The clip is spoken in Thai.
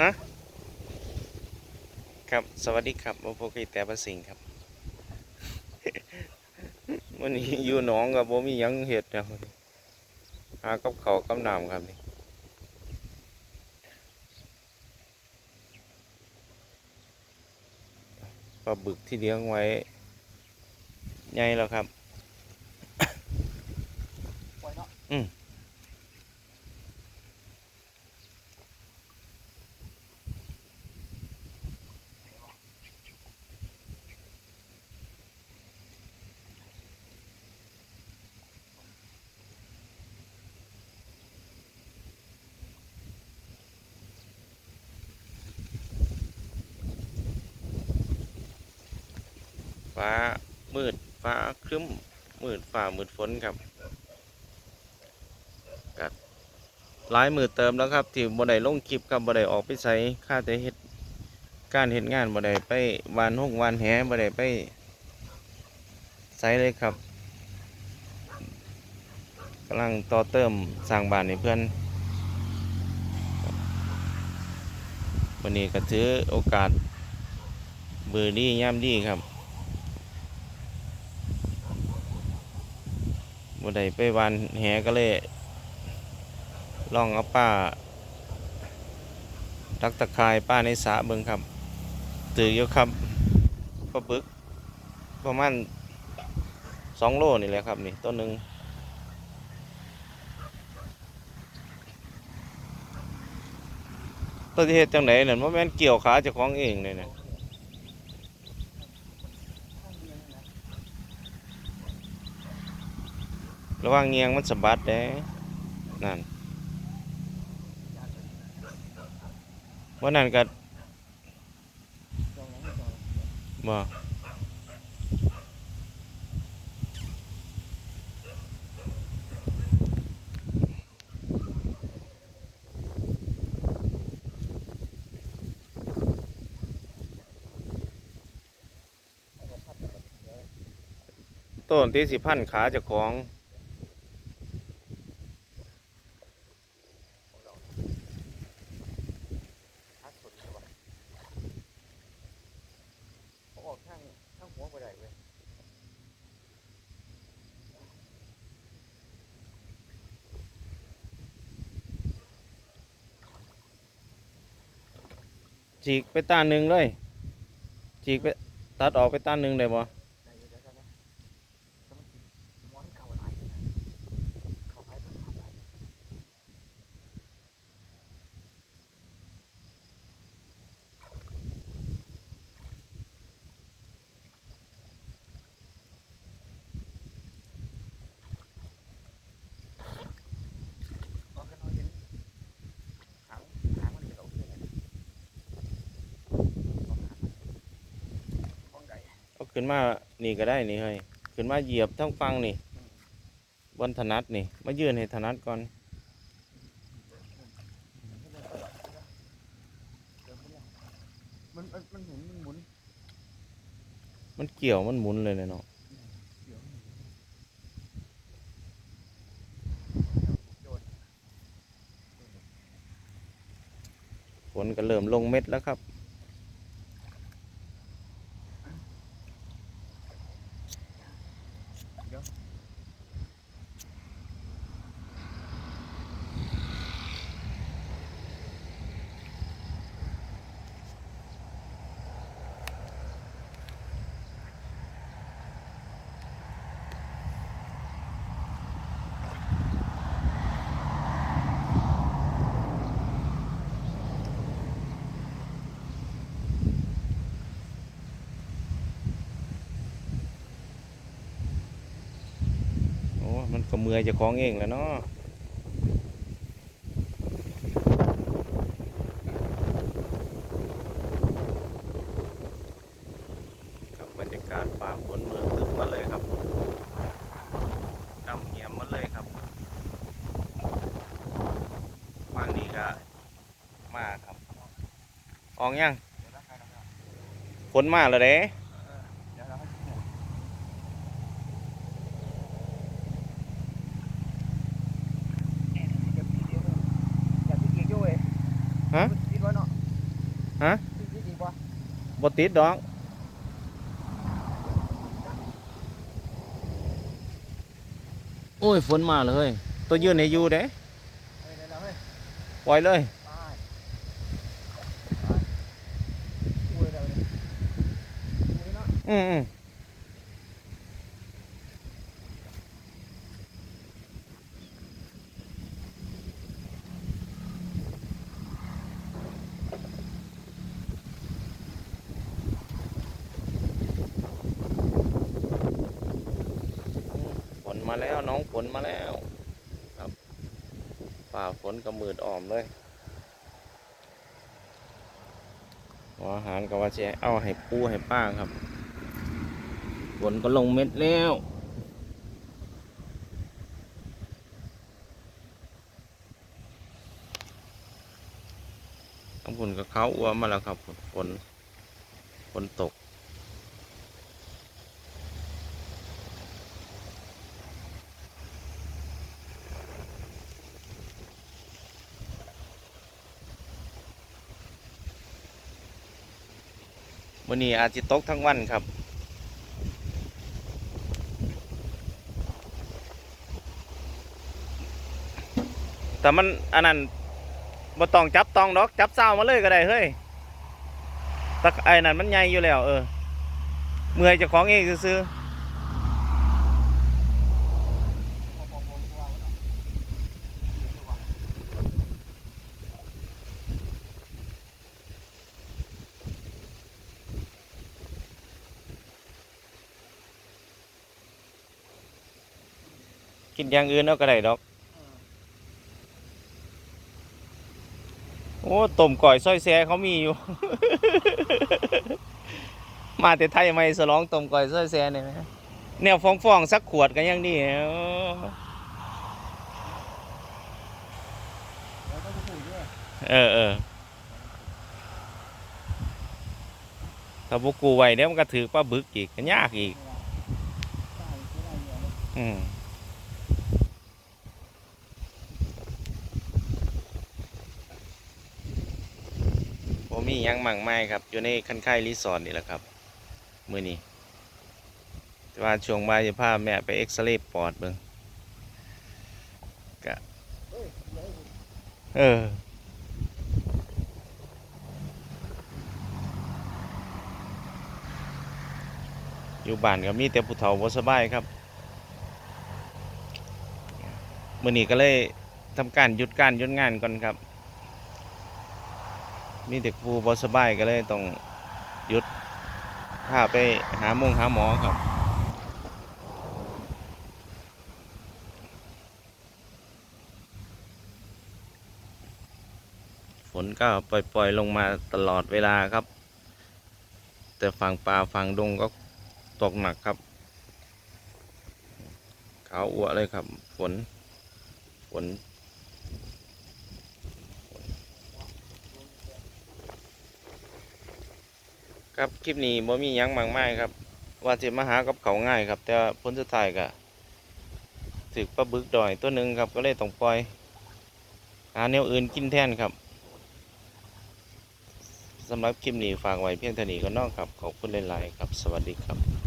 ฮะครับสวัสดีครับโอโปกิแต่ประสิงครับวันนี้อยู่หนองกับโบมียังเห็ดนะหากับเขากับน้ำครับนี่ปลาบึกที่เลี้ยงไว้ใหญ่แล้วครับอยเนาะอืม ฟ้ามืดฟ้าครึ้มมืดฟ้ามืดฝนครับกัดหลายมือเติมแล้วครับที่บ่ได้ลงคลิปครับบ่ได้ออกไปใส่ค่าแต่เฮ็ดการเฮ็ดงานบ่ได้ไปวานหงวานแหบ่ได้ไปใส่เลยครับกำลังต่อเติมสร้างบ้านให้เพื่อนวันนี้ก็ถือโอกาสเบอร์ดี้ย่ามดีครับ บ่ได้ไปวานแหก็เลยลองเอาป้าดักตะคายป้าในสระเบิงครับตืออยู่ครับปลาบึก ประมาณสองโลนี่แหละครับนี่ต้นหนึ่งต้นที่เฮ็ดจังไหนเนั่นว่าแม่นเกี่ยวขาเจ้าของเองเลยเนะ ระวังเงียงมันสะบัดเด้นั่นว่านั่นก็จองแล้วไม่จองบ่ต้นที่สิพันขาจ้าของ ทักสดเลยวะเขาออกข้างข้างหัวไปได้เว้ย ฉีกไปต้านหนึ่งเลยฉีกไปตัดออกไปต้านหนึ่งเลยบ่ดี๋ยวกันนะแต่มันกินม้อนเก่าหลายนะเข้าไปมันทำหลาย ตอนกันเราเห็นหางหางมันเป็นโอเคเลยตอนหางมันของใหญ่ เอา ขึ้นมานี่ก็ได้นี่เฮ้ยขึ้นมาเหยียบทั้งฟังนี่บนถนัดนี่ มายืนให้ถนัดก่อนมันมันมันหมุนมันหมุนมันเกี่ยวมันหมุนเลยนะเนาะเดี๋ยวโดนฝนก็เริ่มลงเม็ดแล้วครับ มันก็เมื่อยเจะคล้าของเองแหล้วเนาะครับบรรยากาศป่าฝนเมืองตึกมาเลยครับดำเหี่ยมมาเลยครับฟังนี้ก็มาครับ ออกยังเดี๋ยวนะใครนะครับฝนมาแล้วเด้ เดี๋ยวนะเดี๋ยวพี่เดี๋ยวอย่าพี่เกียร์โย่เว้ย ฮะคิดว่าเนาะฮะติดดีบ่บ่ติดดอกโอ้ยฝนมาเลยตัวยืนให้อยู่เด้เฮ้ยเดี๋ยวเราเฮ้ยปล่อยเลยตายตายอุ้ยเดี๋ยวนี้อุ้ยเนาะอืมอืม มาแล้วน้องฝนมาแล้วครับฝ่าฝนกระมืดอ่อมเลยหอาหารก็ว่าจะเอาให้ปูให้ป้าครับฝนก็ลงเม็ดแล้วทั้งฝนกับเขาอ้วมมาแล้วครับฝนฝนตก นี้อาจจะตกทั้งวันครับแต่มันอันนั้นบ่ต้องจับตองดอก จับเศร้ามาเลยก็ได้เฮ้ยตะไอ้นั่นมันใหญ่อยู่แล้ว เออ เมื่อยจะของเองซื้อพอพอพอเนาะ ๆ กินอย่างอื่นเอาก็ได้ดอก โอ้ต้มก่อยซอยแซเขามีอยู่ มาแต่ไทยไม่สลองต้มก่อยซอยแซเนี่ยนะแนวฟองๆสักขวดกันยังดีเออเออถ้าพวกกูไว้เนี่ยมันก็ถือปลาบึกอีกก็ยากอีก อืม มมีหยังมั่งไม่ครับอยู่ในคันค่ายรีสอร์ทนี่แหละครับมือนี้แต่ว่าช่วงบ่ายจะพาแม่ไปเอ็กซเรย์ปอดเบิ่งเฮ้ยเดี๋ยวให้ดูเอออยู่บ้านก็มีแต่ผู้เฒ่าบ่สบายครับมื้อนี้ก็เลยทำการหยุดการหยุดงานก่อนครับ มีแต่ผู้บสบายก็เลยต้องหยุดพาไปหาหมงหาหมอครับ ฝนก็ปล่อยๆลงมาตลอดเวลาครับ แต่ฝั่งป่าฝั่งดงก็ตกหนักครับขาวอ้วเลยครับ ฝน ฝน ครับคลิปนี้บ่มียังมากมายครับ ว่าจะมาหากับเขาง่ายครับ แต่ว่าผลสุดท้ายก็ถึกปลาบึกดอยตัวหนึ่งครับ ก็เลยต้องปล่อย หาแนวอื่นกินแทนครับสำหรับคลิปนี้ฝากไว้เพียงเท่านี้ก็นอกครับขอบคุณหลายๆครับ สวัสดีครับ